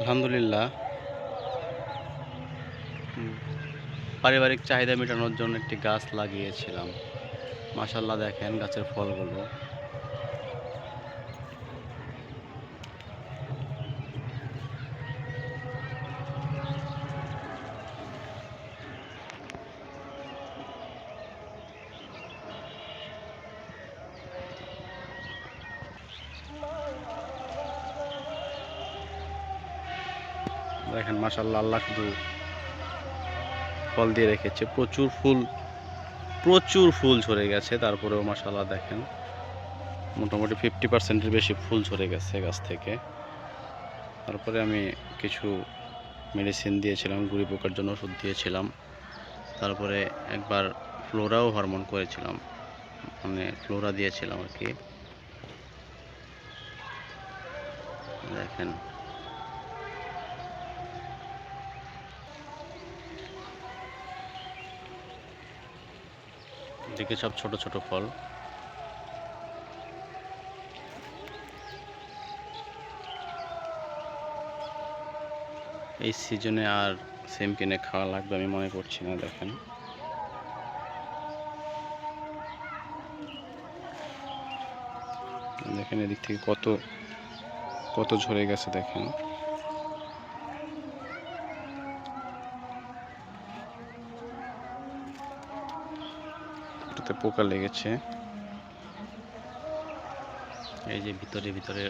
আলহামদুলিল্লাহ। পারিবারিক চাহিদা মেটানোর জন্য একটি গাছ লাগিয়েছিলাম। মাসাল্লাহ দেখেন গাছের ফলগুলো। দেখেন মাশাল্লাহ আল্লাহ শুধু ফল দিয়ে রেখেছে। প্রচুর ফুল প্রচুর ফুল ঝরে গেছে। তারপরেও মাশাল্লাহ দেখেন, মোটামুটি ফিফটি পার্সেন্টের বেশি ফুল ঝরে গেছে গাছ থেকে। তারপরে আমি কিছু মেডিসিন দিয়েছিলাম, গুড়ি পোকার জন্য ওষুধ দিয়েছিলাম। তারপরে একবার ফ্লোরাও হরমোন করেছিলাম মানে ফ্লোরা দিয়েছিলাম আর কি। দেখেন এদিকে সব ছোট ছোট ফল। এই সিজনে আর সেম কিনে খাওয়া লাগবে আমি মনে করছি না, দেখেন। দেখেন এদিক থেকে কত কত ঝরে গেছে, দেখেন। এটাতে পোকা লেগেছে। এই যে ভিতরে ভিতরে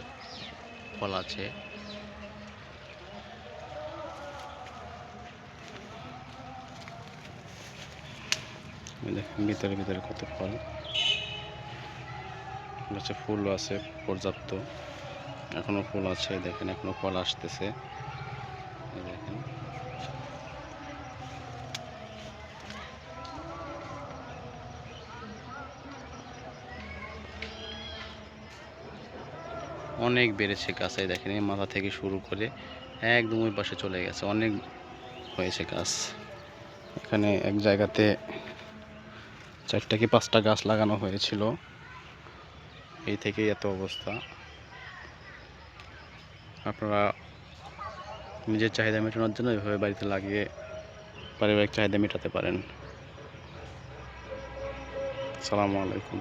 ফল আছে। দেখেন, ভিতরে ভিতরে কত ফল। গাছে আছে, পর্যাপ্ত। এখনও ফুল আছে, দেখেন এখনও ফল আসতেছে এই দেখেন অনেক বেড়েছে গাছে দেখেন, এই মাথা থেকে শুরু করে একদম ওই পাশে চলে গেছে, অনেক হয়েছে গাছ। এখানে এক জায়গাতে চারটা কি পাঁচটা গাছ লাগানো হয়েছিল। এই থেকেই এত অবস্থা। আপনারা নিজের চাহিদা মেটানোর জন্য এভাবে বাড়িতে লাগিয়ে পারিবারিক চাহিদা মেটাতে পারেন। সালামু আলাইকুম।